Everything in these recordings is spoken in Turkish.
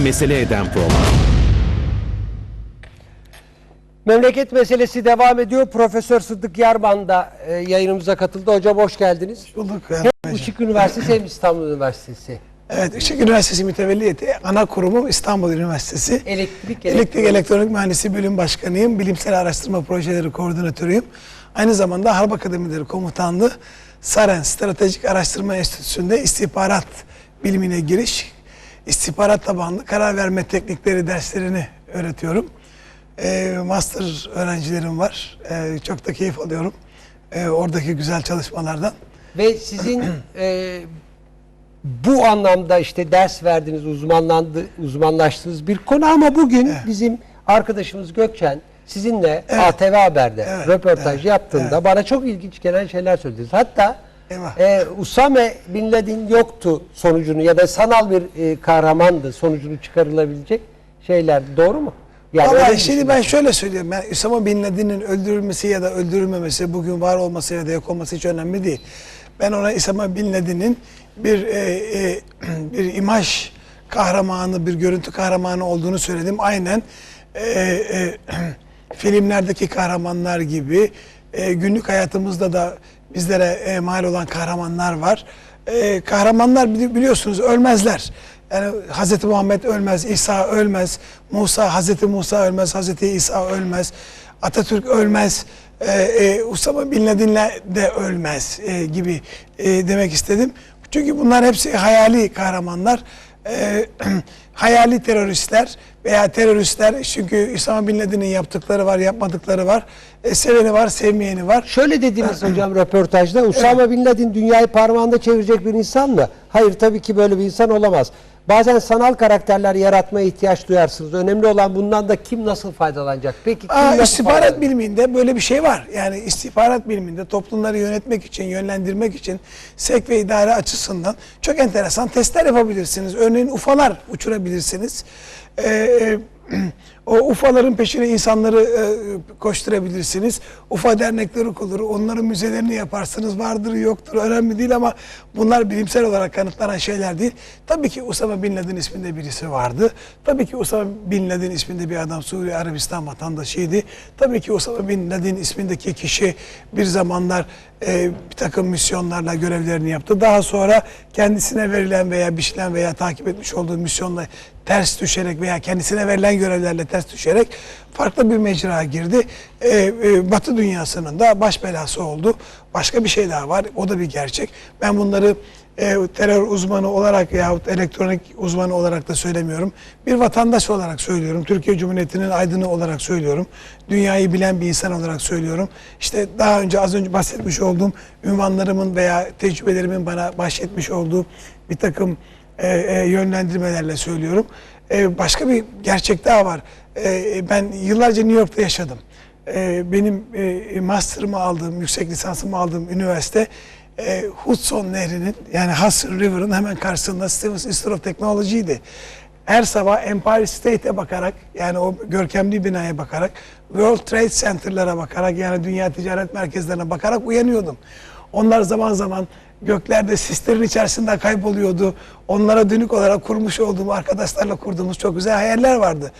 mesele eden program. Memleket meselesi devam ediyor. Profesör Sıddık Yarman da e, yayınımıza katıldı. Hocam hoş geldiniz. Bulduk. Hem Işık Üniversitesi hem İstanbul Üniversitesi. Evet, Işık Üniversitesi mütevelliyeti ana kurumum İstanbul Üniversitesi. Elektrik, Elektrik Elektronik Mühendisi Bölüm Başkanıyım. Bilimsel Araştırma Projeleri Koordinatörüyüm. Aynı zamanda Harp Akademileri Komutanlığı SAREN Stratejik Araştırma Enstitüsü'nde istihbarat bilimine giriş, istihbarat tabanlı karar verme teknikleri derslerini öğretiyorum. Ee, master öğrencilerim var. Ee, çok da keyif alıyorum. Ee, oradaki güzel çalışmalardan. Ve sizin e, bu anlamda işte ders verdiğiniz, uzmanlandı, uzmanlaştığınız bir konu ama bugün bizim arkadaşımız Gökçen sizinle Evet. ATV Haber'de Evet, röportaj evet, yaptığında evet. bana çok ilginç gelen şeyler söylediniz. Hatta Eyvah. e, Usame Bin Laden yoktu sonucunu ya da sanal bir e, kahramandı sonucunu çıkarılabilecek şeyler doğru mu? Yani Vallahi şimdi ben düşünüyorsunuz? şöyle söylüyorum. Ben Üsama Bin Laden'in öldürülmesi ya da öldürülmemesi, bugün var olması ya da yok olması hiç önemli değil. Ben ona Üsama Bin Laden'in bir e, e, bir imaj kahramanı, bir görüntü kahramanı olduğunu söyledim. Aynen e, e, filmlerdeki kahramanlar gibi e, günlük hayatımızda da bizlere e, mal olan kahramanlar var. E, kahramanlar bili- biliyorsunuz ölmezler. Yani Hz. Muhammed ölmez, İsa ölmez, Musa, Hz. Musa ölmez, Hz. İsa ölmez, Atatürk ölmez, e, e, Usama Bin Laden'le de ölmez e, gibi e, demek istedim. Çünkü bunlar hepsi hayali kahramanlar, e, hayali teröristler veya teröristler çünkü Usama Bin Laden'in yaptıkları var, yapmadıkları var, e, seveni var, sevmeyeni var. Şöyle dediniz hocam röportajda Usama Bin Laden dünyayı parmağında çevirecek bir insan mı? Hayır tabii ki böyle bir insan olamaz. Bazen sanal karakterler yaratmaya ihtiyaç duyarsınız. Önemli olan bundan da kim nasıl faydalanacak? Peki kim Aa, nasıl istihbarat biliminde böyle bir şey var. Yani istihbarat biliminde toplumları yönetmek için, yönlendirmek için sevk ve idare açısından çok enteresan testler yapabilirsiniz. Örneğin UFO'lar uçurabilirsiniz. Ee, e, o UFO'ların peşine insanları e, koşturabilirsiniz. UFO dernekleri kurulur, onların müzelerini yaparsınız. Vardır yoktur önemli değil ama bunlar bilimsel olarak kanıtlanan şeyler değil. Tabii ki Usama Bin Laden isminde birisi vardı. Tabii ki Usama Bin Laden isminde bir adam Suriye Arabistan vatandaşıydı. Tabii ki Usama Bin Laden ismindeki kişi bir zamanlar e, bir takım misyonlarla görevlerini yaptı. Daha sonra kendisine verilen veya biçilen veya takip etmiş olduğu misyonla ters düşerek veya kendisine verilen görevlerle ters düşerek farklı bir mecraya girdi. E, e, Batı dünyasının da baş belası oldu. Başka bir şey daha var. O da bir gerçek. Ben bunları e, terör uzmanı olarak yahut elektronik uzmanı olarak da söylemiyorum. Bir vatandaş olarak söylüyorum. Türkiye Cumhuriyeti'nin aydını olarak söylüyorum. Dünyayı bilen bir insan olarak söylüyorum. İşte daha önce az önce bahsetmiş olduğum ünvanlarımın veya tecrübelerimin bana bahşetmiş olduğu bir takım e, e, yönlendirmelerle söylüyorum. E, başka bir gerçek daha var. E, ben yıllarca New York'ta yaşadım. E, benim e, master'ımı aldığım, yüksek lisansımı aldığım üniversite e, Hudson Nehri'nin yani Hudson River'ın hemen karşısında Stevens Institute of Technology'ydi. Her sabah Empire State'e bakarak yani o görkemli binaya bakarak World Trade Center'lara bakarak yani dünya ticaret merkezlerine bakarak uyanıyordum. Onlar zaman zaman göklerde sislerin içerisinde kayboluyordu. Onlara dönük olarak kurmuş olduğum arkadaşlarla kurduğumuz çok güzel hayaller vardı.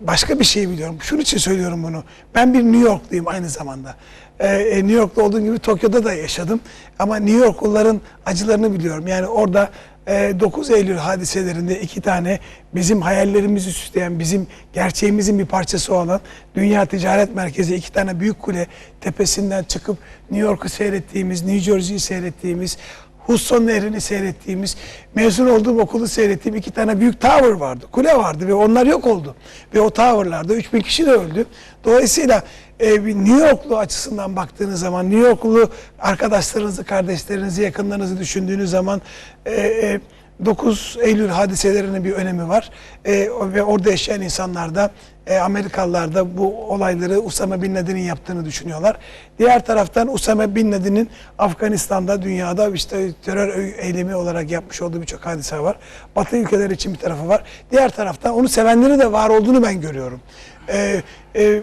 Başka bir şey biliyorum. Şunun için söylüyorum bunu. Ben bir New Yorkluyum aynı zamanda. Ee, e, New York'ta olduğum gibi Tokyo'da da yaşadım. Ama New Yorkluların acılarını biliyorum. Yani orada 9 Eylül hadiselerinde iki tane bizim hayallerimizi süsleyen, bizim gerçeğimizin bir parçası olan Dünya Ticaret Merkezi iki tane büyük kule tepesinden çıkıp New York'u seyrettiğimiz, New Jersey'yi seyrettiğimiz, Hudson Nehri'ni seyrettiğimiz, mezun olduğum okulu seyrettiğim iki tane büyük tower vardı, kule vardı ve onlar yok oldu. Ve o towerlarda 3000 kişi de öldü. Dolayısıyla e, bir New Yorklu açısından baktığınız zaman, New Yorklu arkadaşlarınızı, kardeşlerinizi, yakınlarınızı düşündüğünüz zaman e, e, 9 Eylül hadiselerinin bir önemi var. E, ve orada yaşayan insanlar da e, Amerikalılar da bu olayları Usama Bin Laden'in yaptığını düşünüyorlar. Diğer taraftan Usama Bin Laden'in Afganistan'da, dünyada işte terör eylemi olarak yapmış olduğu birçok hadise var. Batı ülkeler için bir tarafı var. Diğer taraftan onu sevenleri de var olduğunu ben görüyorum. E, e,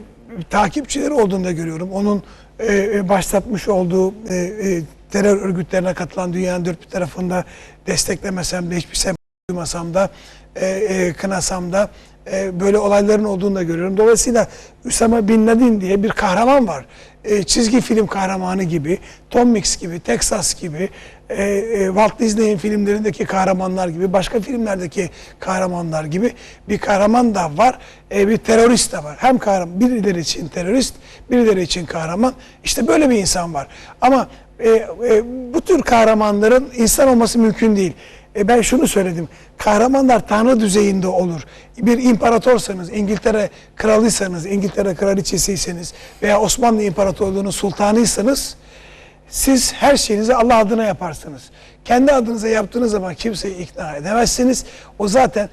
takipçileri olduğunu da görüyorum. Onun e, başlatmış olduğu e, e, terör örgütlerine katılan dünyanın dört bir tarafında desteklemesem de hiçbir sempati duymasam da, e, e, kınasam da e, böyle olayların olduğunu da görüyorum. Dolayısıyla Üsame Bin Laden diye bir kahraman var. E, çizgi film kahramanı gibi, Tom Mix gibi, Texas gibi, e, e, Walt Disney'in filmlerindeki kahramanlar gibi, başka filmlerdeki kahramanlar gibi bir kahraman da var, e, bir terörist de var. Hem kahraman, birileri için terörist, birileri için kahraman. İşte böyle bir insan var. Ama e, e, bu tür kahramanların insan olması mümkün değil. E ben şunu söyledim. Kahramanlar tanrı düzeyinde olur. Bir imparatorsanız, İngiltere kralıysanız, İngiltere kraliçesiyseniz veya Osmanlı İmparatorluğu'nun sultanıysanız siz her şeyinizi Allah adına yaparsınız. Kendi adınıza yaptığınız zaman kimseyi ikna edemezsiniz. O zaten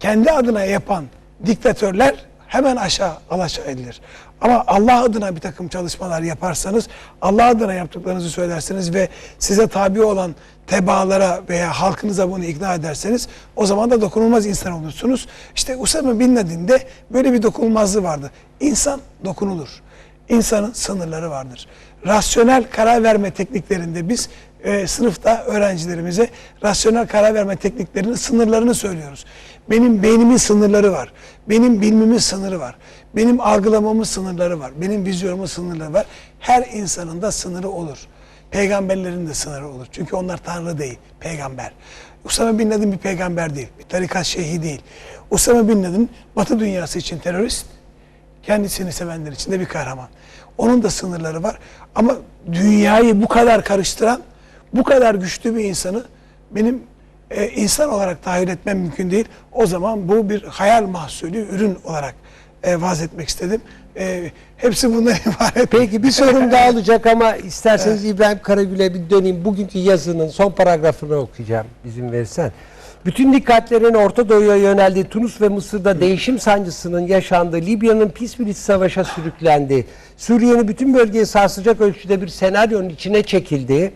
kendi adına yapan diktatörler hemen aşağı alaşağı edilir. Ama Allah adına bir takım çalışmalar yaparsanız, Allah adına yaptıklarınızı söylerseniz ve size tabi olan tebaalara veya halkınıza bunu ikna ederseniz o zaman da dokunulmaz insan olursunuz. İşte Usame Bin Laden'de böyle bir dokunulmazlığı vardı. İnsan dokunulur. İnsanın sınırları vardır. Rasyonel karar verme tekniklerinde biz e, sınıfta öğrencilerimize rasyonel karar verme tekniklerinin sınırlarını söylüyoruz. Benim beynimin sınırları var. Benim bilmimin sınırı var. Benim algılamamın sınırları var. Benim vizyonumun sınırları var. Her insanın da sınırı olur. Peygamberlerin de sınırı olur. Çünkü onlar Tanrı değil, peygamber. Usame Bin Laden bir peygamber değil, bir tarikat şeyhi değil. Usame Bin Laden Batı dünyası için terörist, kendisini sevenler için de bir kahraman. Onun da sınırları var. Ama dünyayı bu kadar karıştıran, bu kadar güçlü bir insanı benim e, insan olarak tahayyül etmem mümkün değil. O zaman bu bir hayal mahsulü, ürün olarak e, vaz etmek istedim. E, hepsi bundan ibaret. Peki bir sorum daha olacak ama isterseniz İbrahim Karagül'e bir döneyim. Bugünkü yazının son paragrafını okuyacağım izin verirsen. Bütün dikkatlerin Orta Doğu'ya yöneldiği Tunus ve Mısır'da değişim sancısının yaşandığı, Libya'nın pis bir iç savaşa sürüklendiği, Suriye'nin bütün bölgeyi sarsacak ölçüde bir senaryonun içine çekildiği,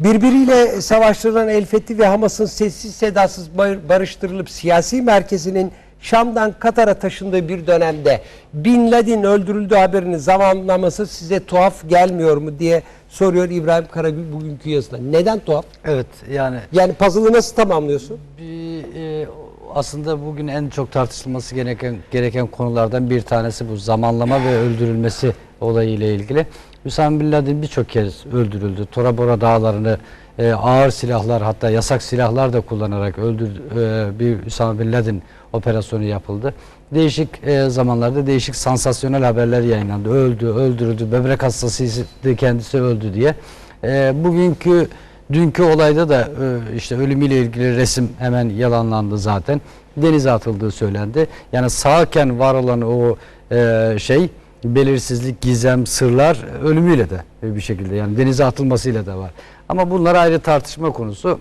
birbiriyle savaştırılan El Fethi ve Hamas'ın sessiz sedasız bar- barıştırılıp siyasi merkezinin Şam'dan Katar'a taşındığı bir dönemde Bin Laden öldürüldüğü haberinin zamanlaması size tuhaf gelmiyor mu diye soruyor İbrahim Karagül bugünkü yazısında. Neden tuhaf? Evet yani Yani puzzle'ı nasıl tamamlıyorsun? bir, e, aslında bugün en çok tartışılması gereken gereken konulardan bir tanesi bu zamanlama ve öldürülmesi olayı ile ilgili. Hüsam Bin Laden birçok kez öldürüldü. Tora Bora dağlarını e, ağır silahlar hatta yasak silahlar da kullanarak öldür e, bir Hüsam Bin Laden operasyonu yapıldı. Değişik e, zamanlarda değişik sansasyonel haberler yayınlandı. Öldü, öldürüldü, böbrek hastasıydı kendisi öldü diye. E, bugünkü Dünkü olayda da e, işte ölümüyle ilgili resim hemen yalanlandı zaten. Denize atıldığı söylendi. Yani sağken var olan o e, şey belirsizlik, gizem, sırlar ölümüyle de bir şekilde yani denize atılmasıyla da var. Ama bunlar ayrı tartışma konusu.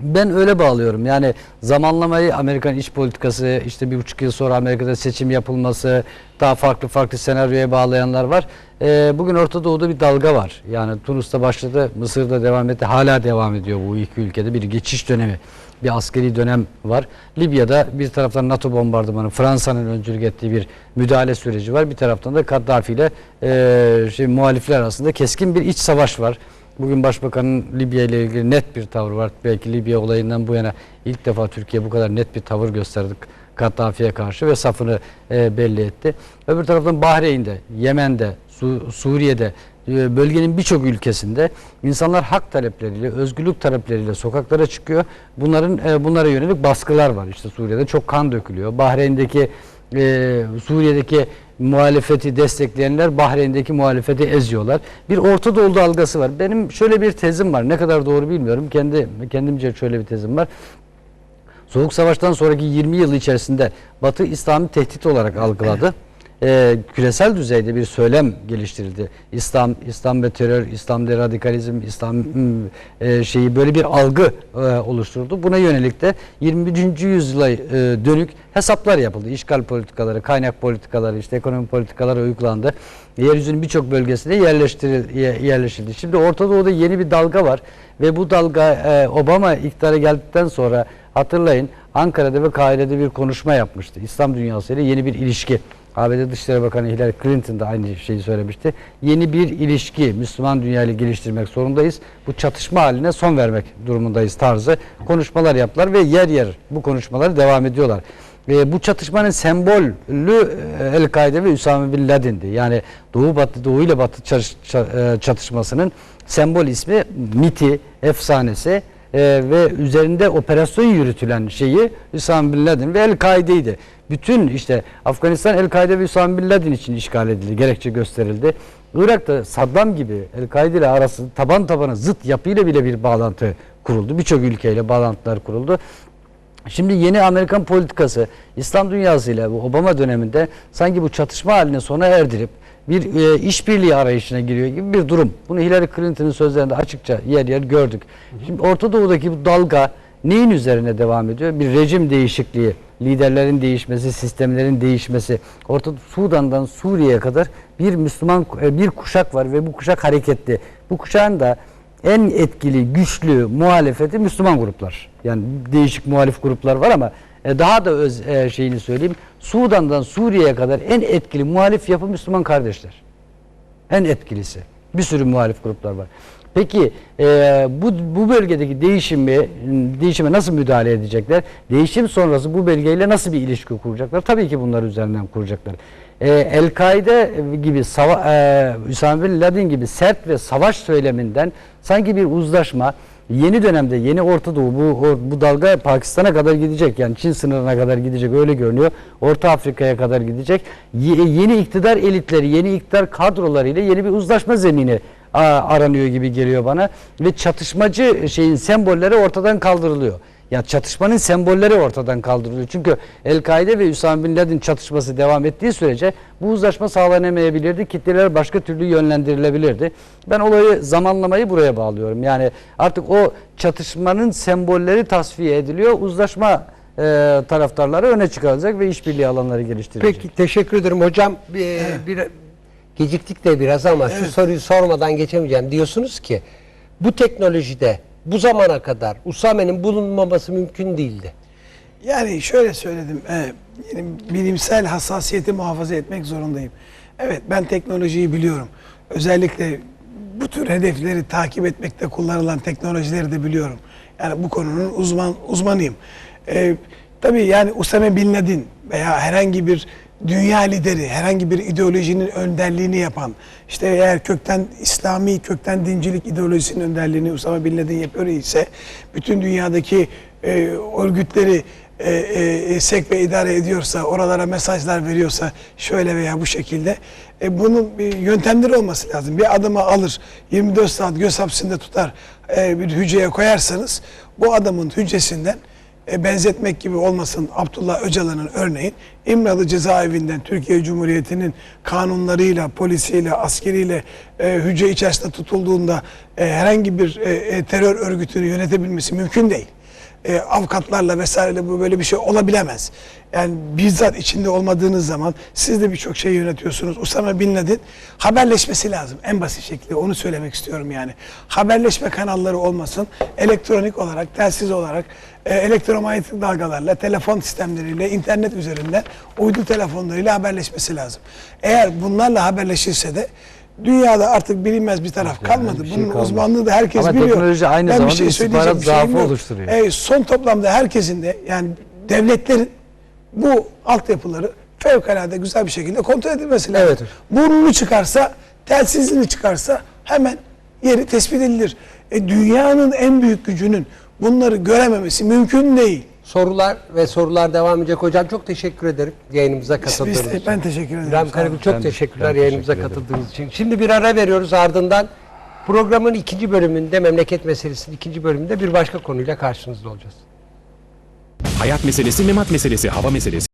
Ben öyle bağlıyorum. Yani zamanlamayı Amerikan iç politikası işte bir buçuk yıl sonra Amerika'da seçim yapılması daha farklı farklı senaryoya bağlayanlar var. Ee, bugün Orta Doğu'da bir dalga var. Yani Tunus'ta başladı, Mısır'da devam etti. Hala devam ediyor bu iki ülkede bir geçiş dönemi. Bir askeri dönem var. Libya'da bir taraftan NATO bombardımanı, Fransa'nın öncülük ettiği bir müdahale süreci var. Bir taraftan da Kaddafi ile e, şey, muhalifler arasında keskin bir iç savaş var. Bugün Başbakanın Libya ile ilgili net bir tavrı var. Belki Libya olayından bu yana ilk defa Türkiye bu kadar net bir tavır gösterdik Kaddafi'ye karşı ve safını e, belli etti. Öbür taraftan Bahreyn'de, Yemen'de, Su- Suriye'de, e, bölgenin birçok ülkesinde insanlar hak talepleriyle, özgürlük talepleriyle sokaklara çıkıyor. Bunların e, bunlara yönelik baskılar var. İşte Suriye'de çok kan dökülüyor. Bahreyn'deki e, Suriye'deki muhalefeti destekleyenler Bahreyn'deki muhalefeti eziyorlar. Bir Orta Doğu dalgası var. Benim şöyle bir tezim var. Ne kadar doğru bilmiyorum. Kendi kendimce şöyle bir tezim var. Soğuk Savaş'tan sonraki 20 yıl içerisinde Batı İslam'ı tehdit olarak algıladı. Ee, küresel düzeyde bir söylem geliştirildi. İslam, İslam ve terör, İslam ve radikalizm, İslam hmm, e, şeyi böyle bir algı e, oluşturdu. Buna yönelik de 21. yüzyıla e, dönük hesaplar yapıldı. İşgal politikaları, kaynak politikaları, işte ekonomi politikaları uygulandı. Yeryüzünün birçok bölgesine yerleştirildi. Şimdi Orta Doğu'da yeni bir dalga var ve bu dalga e, Obama iktidara geldikten sonra hatırlayın Ankara'da ve Kahire'de bir konuşma yapmıştı. İslam dünyasıyla yeni bir ilişki ABD Dışişleri Bakanı Hillary Clinton da aynı şeyi söylemişti. Yeni bir ilişki Müslüman dünyayla geliştirmek zorundayız. Bu çatışma haline son vermek durumundayız tarzı konuşmalar yaptılar ve yer yer bu konuşmaları devam ediyorlar. Ve bu çatışmanın sembolü e, El-Kaide ve Üsame Bin Laden'di. Yani Doğu Batı Doğu ile Batı e, çatışmasının sembol ismi MIT'i, efsanesi e, ve üzerinde operasyon yürütülen şeyi Üsame Bin Laden ve El-Kaide'ydi. Bütün işte Afganistan El-Kaide ve Üsame Bin Laden için işgal edildi, gerekçe gösterildi. Irak'ta Saddam gibi El-Kaide ile arası taban tabana zıt yapıyla bile bir bağlantı kuruldu. Birçok ülkeyle bağlantılar kuruldu. Şimdi yeni Amerikan politikası İslam dünyasıyla bu Obama döneminde sanki bu çatışma haline sona erdirip bir e, işbirliği arayışına giriyor gibi bir durum. Bunu Hillary Clinton'ın sözlerinde açıkça yer yer gördük. Şimdi Orta Doğu'daki bu dalga neyin üzerine devam ediyor? Bir rejim değişikliği, liderlerin değişmesi, sistemlerin değişmesi. Orta Sudan'dan Suriye'ye kadar bir Müslüman e, bir kuşak var ve bu kuşak hareketli. Bu kuşağın da en etkili, güçlü muhalefeti Müslüman gruplar. Yani değişik muhalif gruplar var ama e, daha da öz e, şeyini söyleyeyim. Sudan'dan Suriye'ye kadar en etkili muhalif yapı Müslüman kardeşler. En etkilisi. Bir sürü muhalif gruplar var. Peki e, bu bu bölgedeki değişimi değişime nasıl müdahale edecekler? Değişim sonrası bu bölgeyle nasıl bir ilişki kuracaklar? Tabii ki bunlar üzerinden kuracaklar. E, El-Kaide gibi sava, e, Üsame Bin Laden gibi sert ve savaş söyleminden sanki bir uzlaşma yeni dönemde yeni Orta Doğu bu bu dalga Pakistan'a kadar gidecek yani Çin sınırına kadar gidecek öyle görünüyor. Orta Afrika'ya kadar gidecek. Ye- yeni iktidar elitleri, yeni iktidar kadrolarıyla yeni bir uzlaşma zemini aranıyor gibi geliyor bana ve çatışmacı şeyin sembolleri ortadan kaldırılıyor. Ya çatışmanın sembolleri ortadan kaldırılıyor. Çünkü El-Kaide ve Üsame Bin Laden çatışması devam ettiği sürece bu uzlaşma sağlanamayabilirdi. Kitleler başka türlü yönlendirilebilirdi. Ben olayı zamanlamayı buraya bağlıyorum. Yani artık o çatışmanın sembolleri tasfiye ediliyor. Uzlaşma e, taraftarları öne çıkarılacak ve işbirliği alanları geliştirilecek. Peki teşekkür ederim hocam. Bir, bir geciktik de biraz ama şu soruyu sormadan geçemeyeceğim. Diyorsunuz ki bu teknolojide bu zamana kadar Usame'nin bulunmaması mümkün değildi. Yani şöyle söyledim, e, bilimsel hassasiyeti muhafaza etmek zorundayım. Evet ben teknolojiyi biliyorum. Özellikle bu tür hedefleri takip etmekte kullanılan teknolojileri de biliyorum. Yani bu konunun uzman uzmanıyım. E, tabii yani Usame Bin Laden veya herhangi bir dünya lideri, herhangi bir ideolojinin önderliğini yapan, işte eğer kökten İslami, kökten dincilik ideolojisinin önderliğini Usame Bin Laden yapıyor ise bütün dünyadaki e, örgütleri e, e, sek ve idare ediyorsa, oralara mesajlar veriyorsa şöyle veya bu şekilde e, bunun bir yöntemleri olması lazım. Bir adamı alır, 24 saat göz hapsinde tutar, e, bir hücreye koyarsanız bu adamın hücresinden e, benzetmek gibi olmasın Abdullah Öcalan'ın örneğin İmralı cezaevinden Türkiye Cumhuriyeti'nin kanunlarıyla, polisiyle, askeriyle e, hücre içerisinde tutulduğunda e, herhangi bir e, e, terör örgütünü yönetebilmesi mümkün değil. E, avukatlarla vesaireyle bu böyle bir şey olabilemez. Yani bizzat içinde olmadığınız zaman siz de birçok şey yönetiyorsunuz. Usama Bin Laden haberleşmesi lazım en basit şekilde onu söylemek istiyorum yani. Haberleşme kanalları olmasın. Elektronik olarak, telsiz olarak, e, elektromanyetik dalgalarla, telefon sistemleriyle, internet üzerinden uydu telefonlarıyla haberleşmesi lazım. Eğer bunlarla haberleşirse de dünyada artık bilinmez bir taraf Yani kalmadı. bir şey Bunun kalmadı. uzmanlığı da herkes Ama biliyor. teknoloji aynı Ben bir zamanda şey istihbarat bir zaafı oluşturuyor. E, son toplamda herkesin de yani devletlerin bu altyapıları fevkalade güzel bir şekilde kontrol edilmesi lazım. Evet. Burnunu çıkarsa, telsizini çıkarsa hemen yeri tespit edilir. E, dünyanın en büyük gücünün bunları görememesi mümkün değil. Sorular ve sorular devam edecek hocam. Çok teşekkür ederim yayınımıza katıldığınız Biz de- için. ben teşekkür ederim. İbrahim. Karagül çok Ben- teşekkürler ben yayınımıza teşekkür ederim. katıldığınız için. Şimdi bir ara veriyoruz ardından programın ikinci bölümünde memleket meselesinin ikinci bölümünde bir başka konuyla karşınızda olacağız. Hayat meselesi, memat meselesi, hava meselesi.